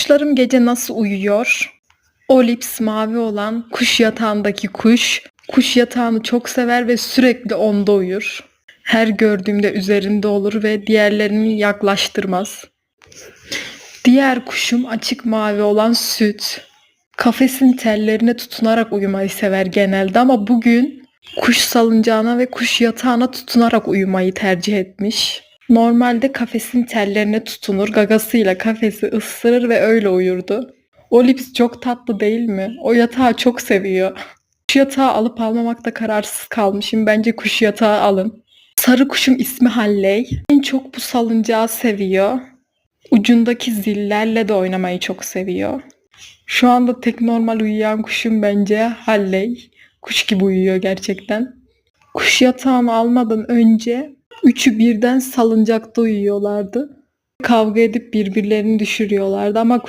Kuşlarım gece nasıl uyuyor? Olips mavi olan kuş yatağındaki kuş. Kuş yatağını çok sever ve sürekli onda uyur. Her gördüğümde üzerinde olur ve diğerlerini yaklaştırmaz. Diğer kuşum açık mavi olan süt. Kafesin tellerine tutunarak uyumayı sever genelde ama bugün kuş salıncağına ve kuş yatağına tutunarak uyumayı tercih etmiş. Normalde kafesin tellerine tutunur, gagasıyla kafesi ısırır ve öyle uyurdu. Olips çok tatlı değil mi? O yatağı çok seviyor. Kuş yatağı alıp almamakta kararsız kalmışım. Bence kuş yatağı alın. Sarı kuşum ismi Halley. En çok bu salıncağı seviyor. Ucundaki zillerle de oynamayı çok seviyor. Şu anda tek normal uyuyan kuşum bence Halley. Kuş gibi uyuyor gerçekten. Kuş yatağını almadan önce üçü birden salıncakta uyuyorlardı. Kavga edip birbirlerini düşürüyorlardı ama